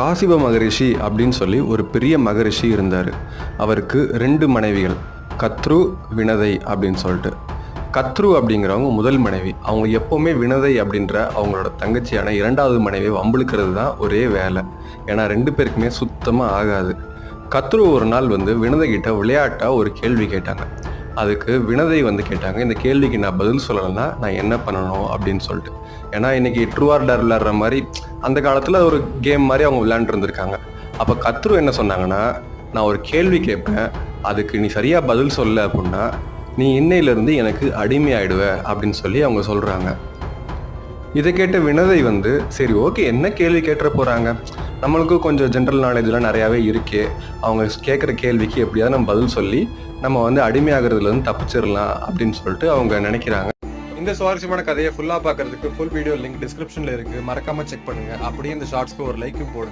காசிப மகரிஷி அப்படின்னு சொல்லி ஒரு பெரிய மகரிஷி இருந்தார். அவருக்கு ரெண்டு மனைவிகள் கத்ரு வினதை அப்படின்னு சொல்லிட்டு. கத்ரு அப்படிங்கிறவங்க முதல் மனைவி. அவங்க எப்போவுமே வினதை அப்படின்ற அவங்களோட தங்கச்சியான இரண்டாவது மனைவியை வம்பிழுக்கிறது தான் ஒரே வேலை. ஏன்னா ரெண்டு பேருக்குமே சுத்தமாக ஆகாது. கத்ரு ஒரு நாள் வந்து வினதை கிட்ட விளையாட்டாக ஒரு கேள்வி கேட்டாங்க. அதுக்கு வினதை வந்து கேட்டாங்க. இந்த கேள்விக்கு நான் பதில் சொல்லலைன்னா நான் என்ன பண்ணணும் அப்படின்னு சொல்லிட்டு. ஏன்னா இன்றைக்கி ட்ரூஆர்டர் விளாட்ற மாதிரி அந்த காலத்தில் ஒரு கேம் மாதிரி அவங்க விளையாண்டுருந்துருக்காங்க. அப்போ கத்ரு என்ன சொன்னாங்கன்னா நான் ஒரு கேள்வி கேட்பேன். அதுக்கு நீ சரியாக பதில் சொல்ல அப்படின்னா நீ இன்னையிலேருந்து எனக்கு அடிமையாயிடுவ அப்படின்னு சொல்லி அவங்க சொல்கிறாங்க இதை கேட்ட வினதை வந்து சரி ஓகே என்ன கேள்வி கேட்டுற போகிறாங்க நம்மளுக்கும் கொஞ்சம் ஜென்ரல் நாலேஜ்லாம் நிறையாவே இருக்கே. அவங்க கேட்குற கேள்விக்கு எப்படியாவது நம்ம பதில் சொல்லி நம்ம வந்து அடிமையாகிறதுலேருந்து தப்பிச்சிடலாம் அப்படின்னு சொல்லிட்டு அவங்க நினைக்கிறாங்க. இந்த சுவாரஸ்யமான கதையை ஃபுல்லாக பார்க்கறதுக்கு ஃபுல் வீடியோ லிங்க் டிஸ்கிரிப்ஷனில் இருக்குது மறக்காமல் செக் பண்ணுங்கள் அப்படியே இந்த ஷார்ட்ஸ்க்கு ஒரு லைக்கும் போடுங்க.